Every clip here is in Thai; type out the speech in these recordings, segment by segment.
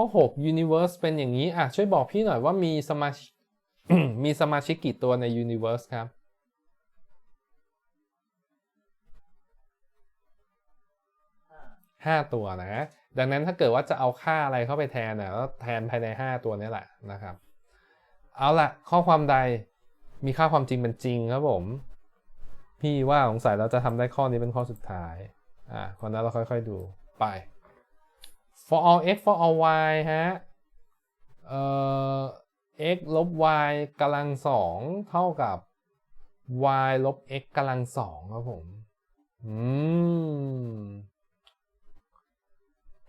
ข้อ 6 universe เป็นอย่างนี้อะช่วยบอกพี่หน่อยว่ามีสมาชิกมีสมาชิกกี่ตัวใน universe ครับห้า5ตัวนะ ดังนั้นถ้าเกิดว่าจะเอาค่าอะไรเข้าไปแทนเนี่ยก็แทนภายใน 5 ตัวนี้แหละนะครับ เอาละข้อความใดมีค่าความจริงเป็นจริงครับผม พี่ว่าสงสัยเราจะทำได้ข้อนี้เป็นข้อสุดท้าย อ่าคนนั้นเราค่อยๆดูไป for all x for all y ฮะ เอ่อ x ลบ y กำลังสองเท่ากับ y ลบ x กำลังสองครับผม อืม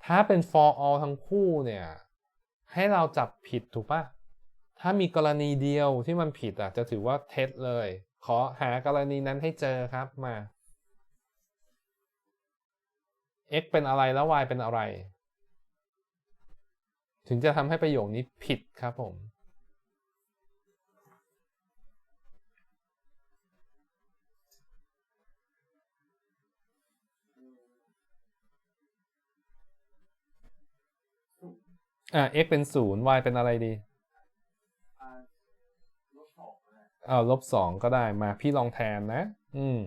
ถ้าเป็น for all ทั้งคู่เนี่ย ให้เราจับผิดถูกปะถ้ามีกรณีเดียวที่มันผิดอะ จะถือว่าเท็จเลย ขอหากรณีนั้นให้เจอครับมา x เป็นอะไรแล้ว y เป็นอะไร ถึงจะทำให้ประโยคนี้ผิดครับผม อ่า x เป็นศูนย์ y เป็นอะไรดีอ่าลบสองก็ได้เอาลบสองก็ได้มาพี่ลองแทนนะ อืม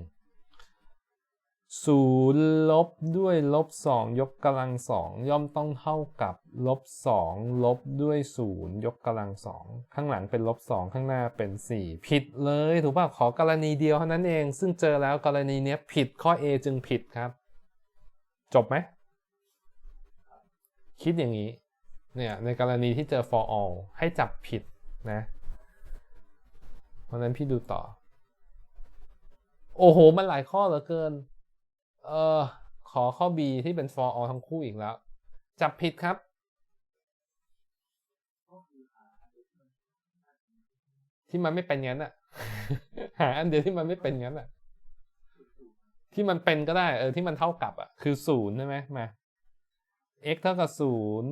ศูนย์ลบด้วยลบสองยกกำลังสองย่อมต้องเท่ากับลบสองลบด้วยศูนย์ยกกำลังสองข้างหลังเป็นลบสองข้างหน้าเป็นสี่ผิดเลยถูกป่ะขอกรณีเดียวเท่านั้นเอง ซึ่งเจอแล้วกรณีเนี้ยผิดข้อ A จึงผิดครับ จบไหม คิดอย่างนี้เนี่ยในกรณีที่เจอ for all ให้จับผิดนะ เพราะฉะนั้นพี่ดูต่อ โอ้โห มันหลายข้อเหลือเกิน เออขอข้อ B ที่เป็น for all ทั้งคู่อีกแล้ว จับผิดครับ ที่มันไม่เป็นงั้นอะหาอันเดียวที่มันไม่เป็นงั้นอะที่มันเป็นก็ได้ เออที่มันเท่ากับอะคือศูนย์ใช่ไหมมา x เท่ากับศูนย์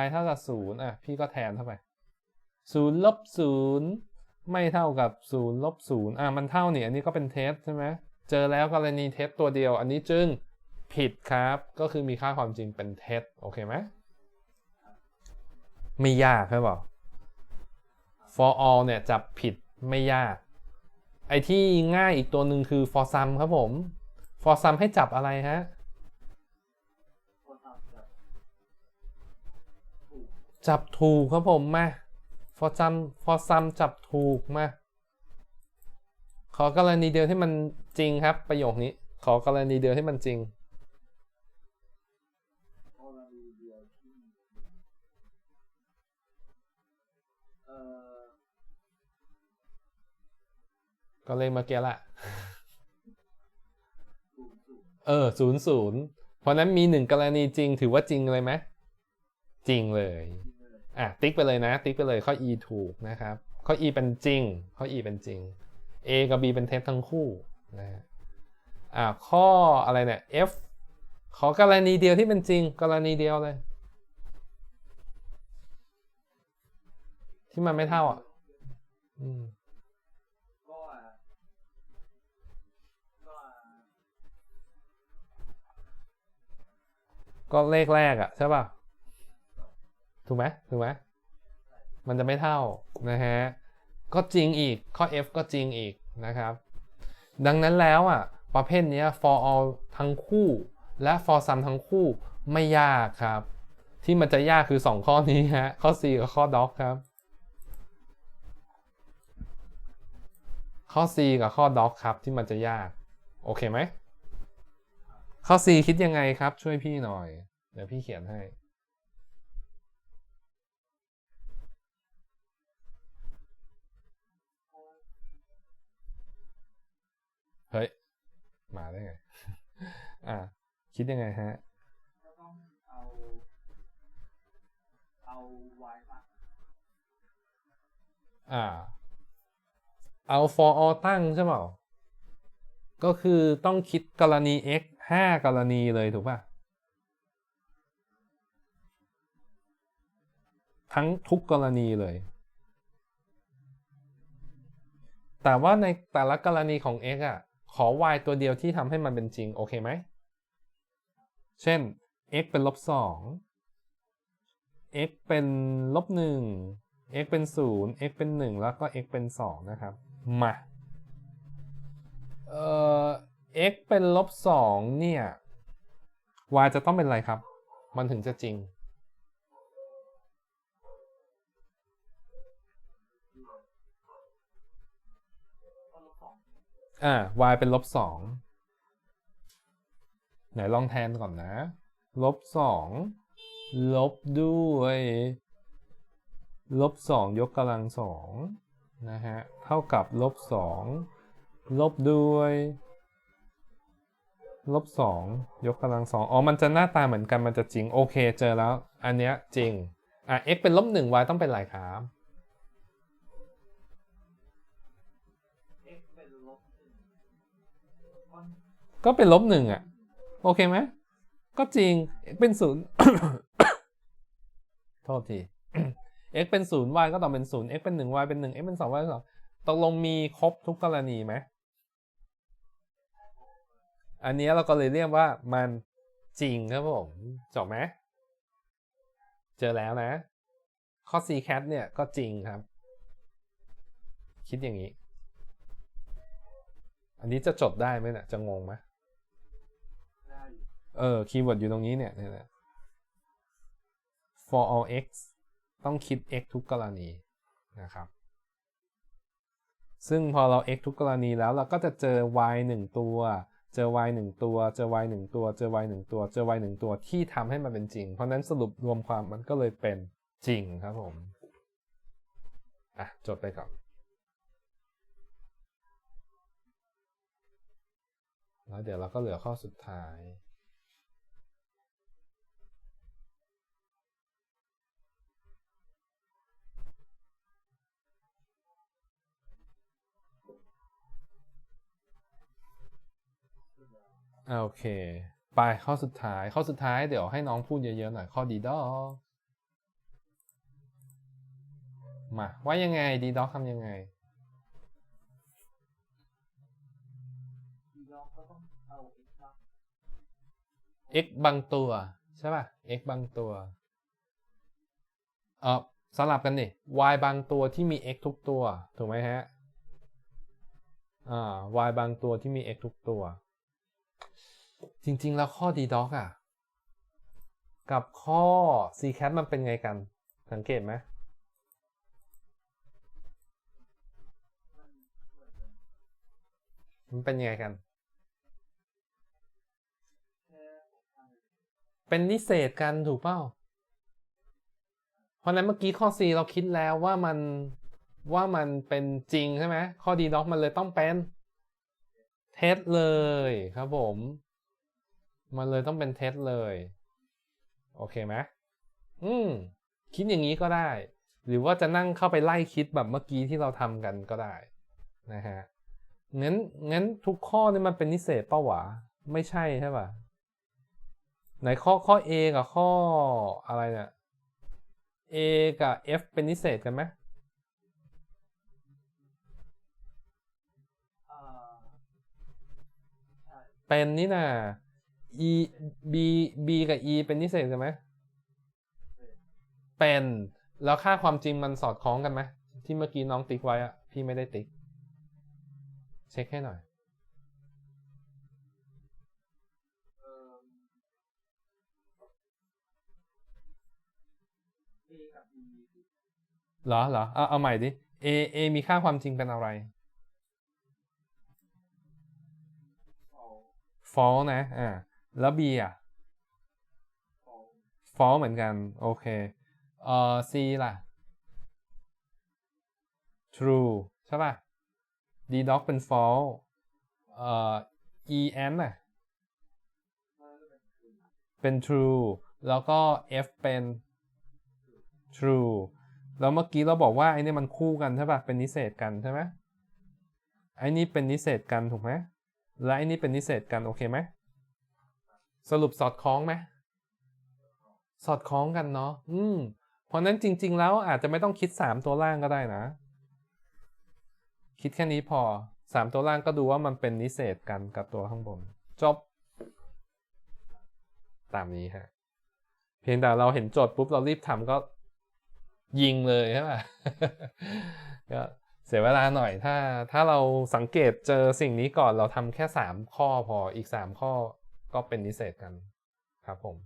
y เท่ากับศูนย์อะ พี่ก็แทนเข้าไปศูนย์ลบศูนย์ไม่เท่ากับศูนย์ลบศูนย์อะมันเท่านี่อันนี้ก็เป็นเทสใช่ไหม เจอแล้วกรณีเทสตัวเดียว อันนี้จึงผิดครับ ก็คือมีค่าความจริงเป็นเทสโอเคไหมไม่ยากใช่ป่า for all เนี่ยจับผิดไม่ยาก ไอ้ที่ง่ายอีกตัวหนึ่งคือ for sum ครับผม for sum ให้จับอะไรฮะจับถูกครับผมมา for sum for sum จับถูกมา ขอกรณีเดียวที่มันจริงครับ ประโยคนี้ ขอกรณีเดียวที่มันจริงกรณีเดียวที่เอ่อก็เลยเมื่อกี้ละศูนย์ศูนย์เออศูนย์ศูนย์เพราะนั้นมีหนึ่งกรณีจริงถือว่าจริงเลยไหมจริงเลยที่เลยอะติ๊กไปเลยนะ ติ๊กไปเลยข้อ e ถูกนะครับ ข้อ e เป็นจริง ข้อ e เป็นจริง a กับ b เป็นเท็จทั้งคู่นะฮะอะข้ออะไรเนี่ย f ขอกรณีเดียวที่เป็นจริงกรณีเดียวเลย ที่มันไม่เท่าอะอืมก็อะก็อะก็เลขแรกอะใช่ป่ะ ถูกไหมถูกไหม มันจะไม่เท่านะฮะ ก็จริงอีก ข้อ F ก็จริงอีกนะครับ ดังนั้นแล้วอะประเภทนี้ for all ทั้งคู่และ for sum ทั้งคู่ไม่ยากครับ ที่มันจะยากคือ 2 ข้อนี้ฮะ ข้อ C กับข้อ doc ครับ ข้อ C กับข้อ doc ครับที่มันจะยาก โอเคไหม ข้อ C คิดยังไงครับ ช่วยพี่หน่อย เดี๋ยวพี่เขียนให้ เฮ้ย มาได้ไง อะคิดยังไงฮะ ก็ต้องเอา เอาไว้ตั้งอ่า เอา for all ตั้งใช่เปล่า ก็คือต้องคิดกรณี x 5กรณีเลยถูกป่ะ ทั้งทุกกรณีเลย แต่ว่าในแต่ละกรณีของ x อะ ขอ y ตัวเดียวที่ทำให้มันเป็นจริง โอเคไหม เช่น x เป็นลบ2 x เป็นลบหนึ่ง x เป็นศูนย์ x เป็นหนึ่งแล้วก็ x เป็นสองนะครับ มา เอ่อ x เป็นลบสองเนี่ย y จะต้องเป็นอะไรครับ มันถึงจะจริง อ่า y เป็นลบสองไหนลองแทนก่อนนะ ลบสองลบด้วย ลบสองยกกำลังสองนะฮะ เท่ากับลบสองลบด้วย ลบสองยกกำลังสองอ๋อ มันจะหน้าตาเหมือนกัน มันจะจริง โอเค เจอแล้ว อันเนี้ยจริง อะ x เป็นลบหนึ่ง y ต้องเป็นไรครับ ก็เป็นลบหนึ่งอะ โอเคไหมก็จริง x เป็นศูนย์โทษที x เป็นศูนย์ y ก็ต้องเป็นศูนย์ x เป็นหนึ่ง y เป็นหนึ่ง x เป็นสอง y เป็นสองตกลงมีครบทุกกรณีไหม อันนี้เราก็เลยเรียกว่ามันจริงครับผมจบไหมเจอแล้วนะ ข้อ c cat เนี่ยก็จริงครับ คิดอย่างนี้ อันนี้จะจดได้ไหมเนี่ยจะงงไหม เออคีย์เวิร์ดอยู่ตรงนี้เนี่ยเนี่ยนะ for all x ต้องคิด x ทุกกรณีนะครับ ซึ่งพอเรา x ทุกกรณีแล้วเราก็จะเจอ y หนึ่งตัว เจอ y หนึ่งตัว เจอ y หนึ่งตัว เจอ y หนึ่งตัว เจอ y หนึ่งตัวที่ทำให้มันเป็นจริง เพราะฉะนั้นสรุปรวมความมันก็เลยเป็นจริงครับผมอะจดไปก่อน แล้วเดี๋ยวเราก็เหลือข้อสุดท้าย โอเค ไปข้อสุดท้ายข้อสุดท้ายเดี๋ยวให้น้องพูดเยอะๆหน่อยข้อดีดอมาว่ายังไงดีดอทำยังไงทีลองก็ต้องเอาเอ็กซ์ครับ x บางตัวใช่ป่ะ x บางตัวเออสลับกันดิ y บางตัวที่มี x ทุกตัว ถูกไหมฮะอ่า y บางตัวที่มี x ทุกตัว จริง ๆ แล้วข้อ d doc อะ กับข้อ c cat มันเป็นไงกัน สังเกตไหมมันเป็นยังไงกัน เป็นนิเศษกันถูกเปล่า เพราะนั้นเมื่อกี้ข้อ C เราคิดแล้วว่ามันว่ามันเป็นจริงใช่ไหมข้อ D doc มันเลยต้องเป็นเท็จเลยครับผม มันเลยต้องเป็นเท็จเลย โอเคไหมอืม คิดอย่างนี้ก็ได้ หรือว่าจะนั่งเข้าไปไล่คิดแบบเมื่อกี้ที่เราทำกันก็ได้นะฮะงั้นงั้นทุกข้อนี่มันเป็นนิเศษเป้าหวะไม่ใช่ใช่ป่ะไหนข้อข้อ A กับข้ออะไรเนี่ย A กับ F เป็นนิเศษกันไหมอ่าใช่เป็นนี่นะ E B B กับ E เป็นนิเศษกันไหมเป็น แล้วค่าความจริงมันสอดคล้องกันไหมที่เมื่อกี้น้องติ๊กไว้อะพี่ไม่ได้ติ๊ก เช็คให้หน่อยเหรอเหรอเอาเอาใหม่ดิ A A มีค่าความจริงเป็นอะไร false นะ อ่า แล้ว B อะ false เหมือนกัน โอเคเอ่อ C ล่ะ true ใช่ป่ะ D doc เป็น false เอ่อ E n น่ะเป็นคือเป็น true แล้วก็ F เป็น true แล้วเมื่อกี้เราบอกว่าไอ้นี่มันคู่กันใช่ป่ะ เป็นนิเศษกันใช่ไหมไอ้นี่เป็นนิเศษกันถูกไหมและไอ้นี่เป็นนิเศษกันโอเคไหม สรุปสอดคล้องไหมสอดคล้องกันเนาะอืมเพราะนั้นจริง ๆ แล้วอาจจะไม่ต้องคิดสามตัวล่างก็ได้นะ คิดแค่นี้พอสามตัวล่างก็ดูว่ามันเป็นนิเศษกันกับตัวข้างบน จบ ตามนี้ฮะ เพียงแต่เราเห็นโจทย์ปุ๊บเรารีบทำก็ยิงเลยใช่ป่ะก็เสียเวลาหน่อยถ้าถ้าเราสังเกตเจอสิ่งนี้ก่อนเราทำแค่สามข้อพออีกสามข้อ ก็เป็นนิเศษกันครับผม